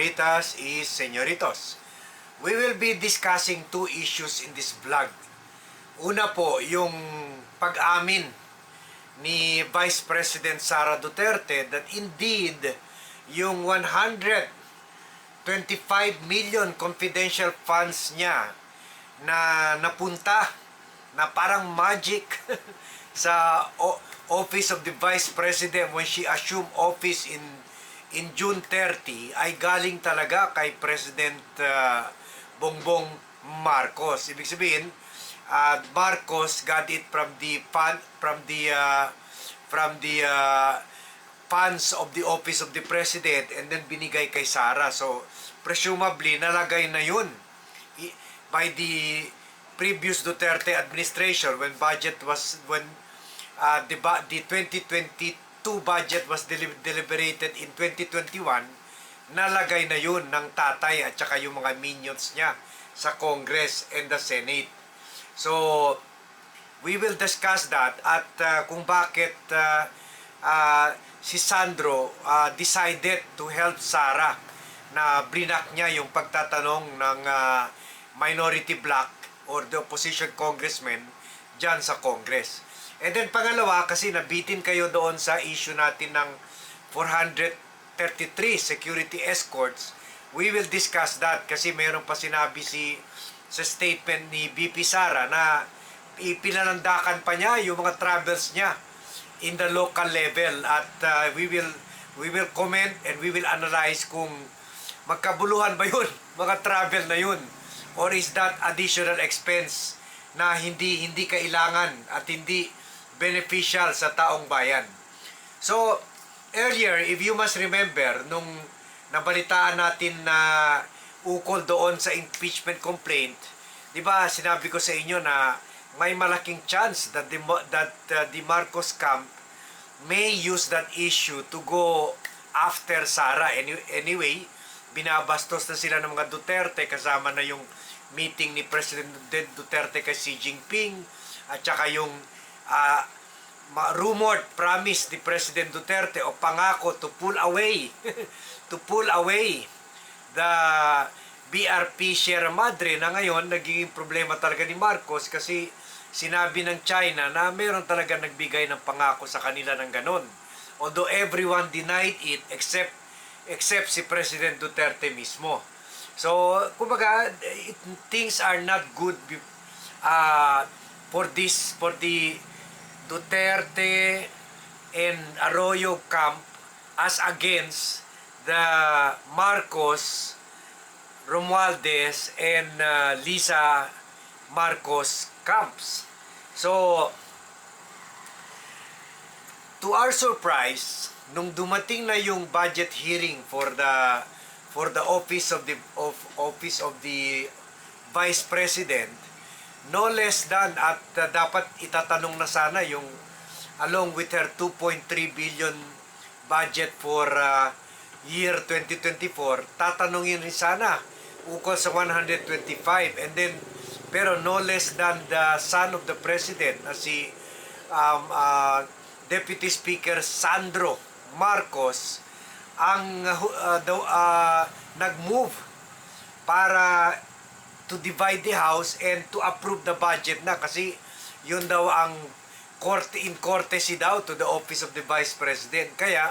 senoritas y senoritos. We will be discussing two issues in this vlog. Una po, yung pag-amin ni Vice President Sara Duterte that indeed yung 125 million confidential funds niya na napunta na parang magic sa office of the Vice President when she assumed office in in June 30 ay galing talaga kay President uh, Bongbong Marcos. Ibig sabihin, uh, Marcos got it from the fund, from the uh, from the uh, funds of the office of the president and then binigay kay Sara. So presumably nalagay na 'yun by the previous Duterte administration when budget was when uh, the the 2022 budget was deli- deliberated in 2021 nalagay na yun ng tatay at saka yung mga minions niya sa Congress and the Senate. So, we will discuss that at uh, kung bakit uh, uh, si Sandro uh, decided to help Sara na brinak niya yung pagtatanong ng uh, minority bloc or the opposition congressman dyan sa Congress. And then pangalawa, kasi nabitin kayo doon sa issue natin ng 433 security escorts, we will discuss that kasi mayroon pa sinabi si sa statement ni BP Sara na ipinalandakan pa niya yung mga travels niya in the local level at uh, we will we will comment and we will analyze kung magkabuluhan ba yun mga travel na yun or is that additional expense na hindi hindi kailangan at hindi beneficial sa taong bayan. So, earlier, if you must remember, nung nabalitaan natin na ukol doon sa impeachment complaint, di ba sinabi ko sa inyo na may malaking chance that the, that uh, the Marcos camp may use that issue to go after Sara. Any- Anyway, binabastos na sila ng mga Duterte kasama na yung meeting ni President Duterte kay Xi Jinping at saka yung ah, ma- rumored promise ni President Duterte o pangako to pull away to pull away the BRP Sierra Madre na ngayon nagiging problema talaga ni Marcos kasi sinabi ng China na meron talaga nagbigay ng pangako sa kanila ng ganon. Although everyone denied it except except si President Duterte mismo. So, kumbaga, it, things are not good uh, for this for the Duterte and Arroyo camp as against the Marcos, Romualdez, and uh, Lisa Marcos camps. So, to our surprise, nung dumating na yung budget hearing for the for the office of the of office of the vice president, no less than at uh, dapat itatanong na sana yung along with her 2.3 billion budget for uh, year 2024, tatanungin rin sana ukol sa 125 and then pero no less than the son of the president na si um, uh, Deputy Speaker Sandro Marcos ang uh, uh, uh, nag-move para to divide the house and to approve the budget na. Kasi yun daw ang court in courtesy daw to the office of the vice president. Kaya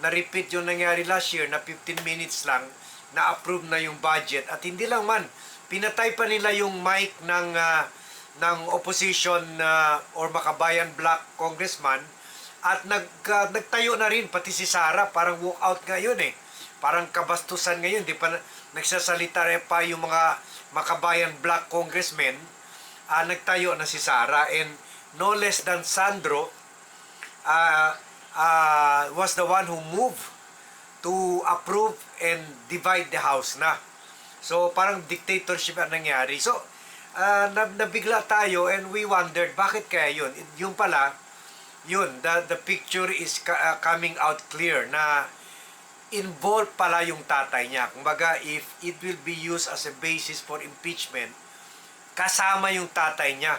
na-repeat yung nangyari last year na 15 minutes lang na-approve na yung budget. At hindi lang man pinatay pa nila yung mic ng ah, ng opposition na or makabayan black congressman. At nag ah, nagtayo na rin pati si Sara. Parang walk out ngayon eh. Parang kabastusan ngayon. Di pa na- nagsasalita pa yung mga makabayan black congressmen ah, nagtayo na si Sara and no less than Sandro uh, uh, was the one who moved to approve and divide the house na. So parang dictatorship ang nangyari. So uh, nab- nabigla tayo and we wondered bakit kaya yun. Yung pala, yun, the, the picture is uh, coming out clear na involved pala yung tatay niya. Kumbaga, if it will be used as a basis for impeachment, kasama yung tatay niya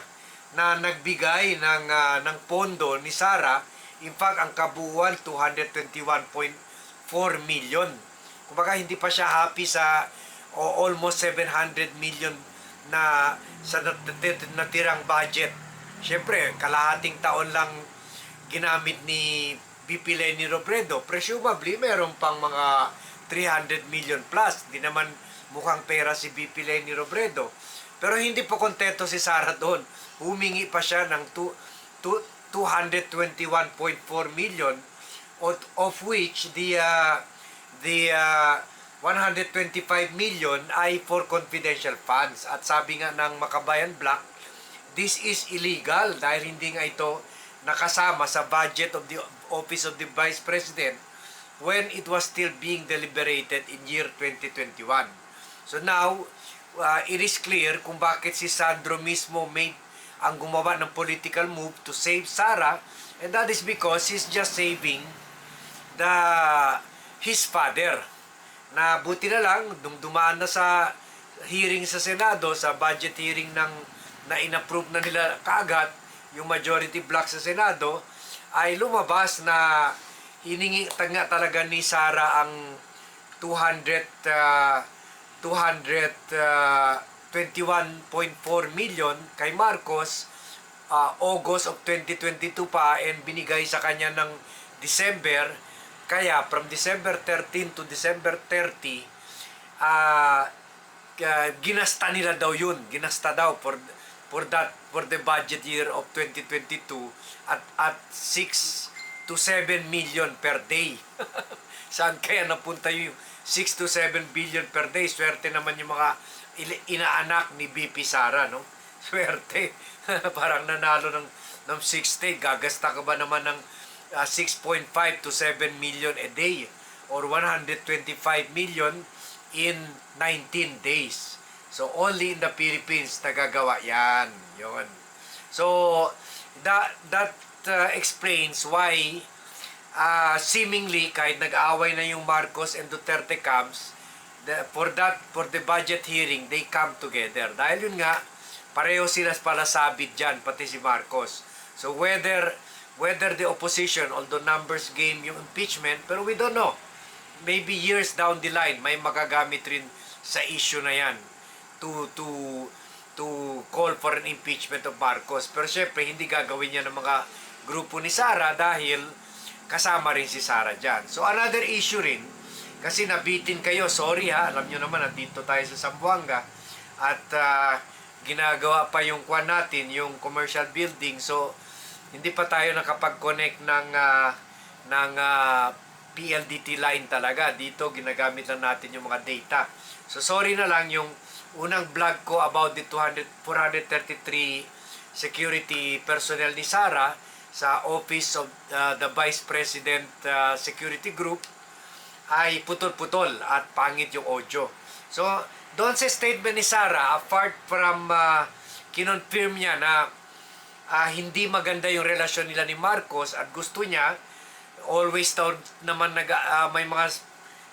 na nagbigay ng ah, ng pondo ni Sara. In fact, ang kabuuan 221.4 million. kumbaga hindi pa siya happy sa o almost 700 million na sa nat- nat- natirang budget. Siyempre, kalahating taon lang ginamit ni BP Lenny Robredo. Presumably, meron pang mga 300 million plus. Di naman mukhang pera si BP Lenny Robredo. Pero hindi po kontento si Sara doon. Humingi pa siya ng two- two- 221.4 million of which the uh, the uh, 125 million ay for confidential funds. At sabi nga ng Makabayan Black, this is illegal dahil hindi nga ito nakasama sa budget of the Office of the Vice President when it was still being deliberated in year 2021. So now, uh, it is clear kung bakit si Sandro mismo made ang gumawa ng political move to save Sara and that is because he's just saving the his father na buti na lang nung dumaan na sa hearing sa Senado sa budget hearing ng na inapprove na nila kaagad yung majority block sa Senado ay lumabas na hiningi tanga talaga ni Sara ang 200 uh, 221.4 million kay Marcos uh, August of 2022 pa and binigay sa kanya ng December. Kaya from December 13 to December 30 ah uh, ginasta nila daw yun. Ginasta daw for for that for the budget year of 2022 at at 6 to 7 million per day. Saan kaya napunta yung 6 to 7 billion per day? Swerte naman yung mga inaanak ni BP Sara no? Swerte. Parang nanalo ng ng 60 gagasta ka ba naman ng uh, 6.5 to 7 million a day or 125 million in 19 days. So only in the Philippines nagagawa 'yan. 'Yon. So that that uh, explains why uh, seemingly kahit nag-away na yung Marcos and Duterte camps the, for that for the budget hearing they come together dahil yun nga pareho sila pala sabit dyan pati si Marcos so whether whether the opposition although numbers game yung impeachment pero we don't know maybe years down the line may magagamit rin sa issue na yan to to to call for an impeachment of Marcos pero syempre hindi gagawin niya ng mga grupo ni Sara dahil kasama rin si Sara dyan. So another issue rin, kasi nabitin kayo, sorry ha, alam nyo naman, nandito tayo sa Zamboanga, at ah, ginagawa pa yung kwan natin, yung commercial building, so hindi pa tayo nakapag-connect ng, ah, ng ah, PLDT line talaga. Dito, ginagamit lang natin yung mga data. So sorry na lang yung unang vlog ko about the 200, 433 security personnel ni Sara sa Office of uh, the Vice President uh, Security Group ay putol-putol at pangit yung audio. So, doon sa statement ni Sara, apart from uh, kinonfirm niya na uh, hindi maganda yung relasyon nila ni Marcos at gusto niya, always daw naman nag, uh, may mga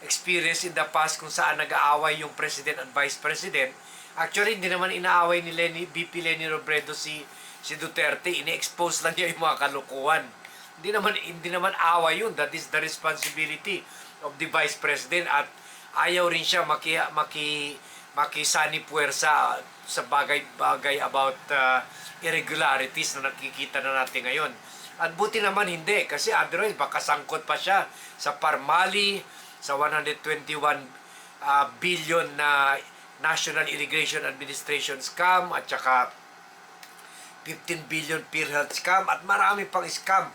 experience in the past kung saan nag-aaway yung President at Vice President. Actually, hindi naman inaaway ni Lenny, BP Lenny Robredo si si Duterte, ini-expose lang niya yung mga kalukuhan. Hindi naman hindi naman away yun. That is the responsibility of the Vice President at ayaw rin siya maki maki makisani puwersa sa bagay-bagay about uh, irregularities na nakikita na natin ngayon. At buti naman hindi kasi otherwise baka sangkot pa siya sa Parmali, sa 121 uh, billion na National Irrigation Administration scam at saka 15 billion PhilHealth scam at marami pang scam.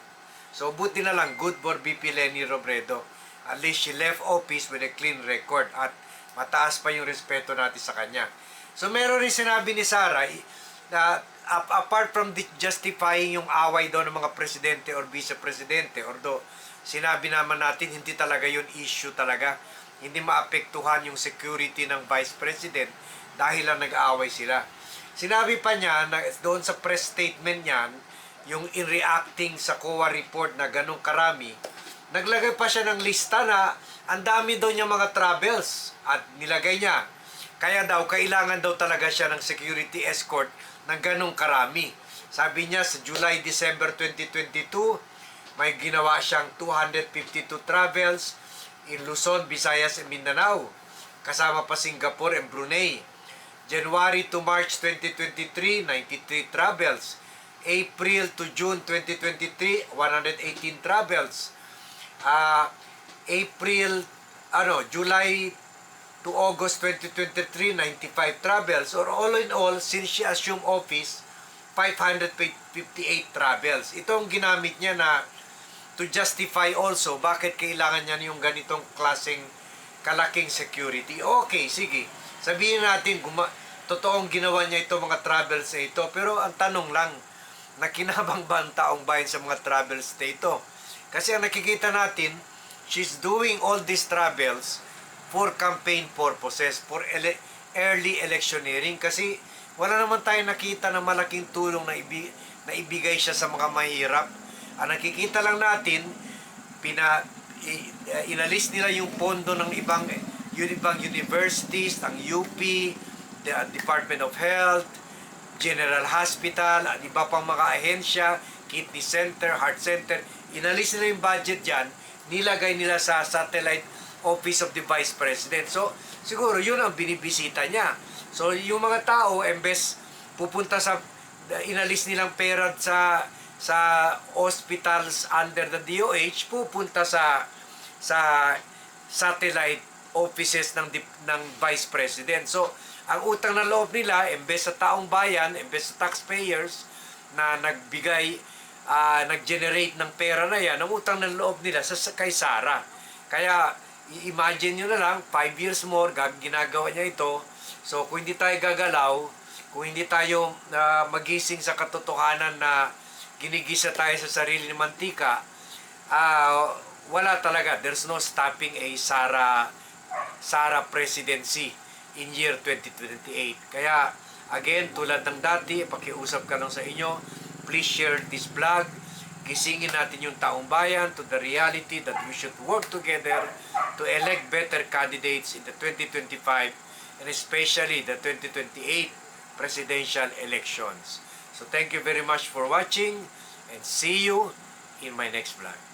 So buti na lang good for BP Lenny Robredo. At least she left office with a clean record at mataas pa yung respeto natin sa kanya. So meron rin sinabi ni Sara na ap- apart from justifying yung away daw ng mga presidente or vice-presidente, although sinabi naman natin hindi talaga yun issue talaga, hindi maapektuhan yung security ng vice president dahil lang nag-aaway sila. Sinabi pa niya na doon sa press statement niyan, yung in reacting sa COA report na ganong karami, naglagay pa siya ng lista na ang dami daw niya mga travels at nilagay niya. Kaya daw, kailangan daw talaga siya ng security escort ng ganong karami. Sabi niya sa July-December 2022, may ginawa siyang 252 travels, in Luzon, Visayas, and Mindanao. Kasama pa Singapore and Brunei. January to March 2023, 93 travels. April to June 2023, 118 travels. Ah, April, ano, July to August 2023, 95 travels. Or all in all, since she assumed office, 558 travels. Ito ang ginamit niya na to justify also bakit kailangan niya yung ganitong klaseng kalaking security. Okay, sige. Sabihin natin, guma totoong ginawa niya ito mga travels na ito. Pero ang tanong lang, nakinabang ba ang taong bayan sa mga travels na ito? Kasi ang nakikita natin, she's doing all these travels for campaign purposes, for ele- early electioneering. Kasi wala naman tayo nakita na malaking tulong na, ibi- na ibigay siya sa mga mahirap. Ang nakikita lang natin, pina, uh, inalis nila yung pondo ng ibang, yung ibang universities, ang UP, the uh, Department of Health, General Hospital, at iba pang mga ahensya, kidney center, heart center, inalis nila yung budget dyan, nilagay nila sa satellite office of the Vice President. So, siguro yun ang binibisita niya. So, yung mga tao, embes pupunta sa, inalis nilang pera sa sa hospitals under the DOH, pupunta sa sa satellite offices ng ng Vice President. So, ang utang na loob nila, imbes sa taong bayan, imbes sa taxpayers na nagbigay, ah, nag-generate ng pera na yan, ang utang na loob nila sa, kay Sara. Kaya, i-imagine nyo na lang, 5 years more, gag ginagawa niya ito. So, kung hindi tayo gagalaw, kung hindi tayo ah, magising sa katotohanan na ginigisa tayo sa sarili ng mantika, ah, wala talaga. There's no stopping a Sara Sara presidency in year 2028. Kaya, again, tulad ng dati, pakiusap ka lang sa inyo, please share this vlog. Gisingin natin yung taong bayan to the reality that we should work together to elect better candidates in the 2025 and especially the 2028 presidential elections. So thank you very much for watching and see you in my next vlog.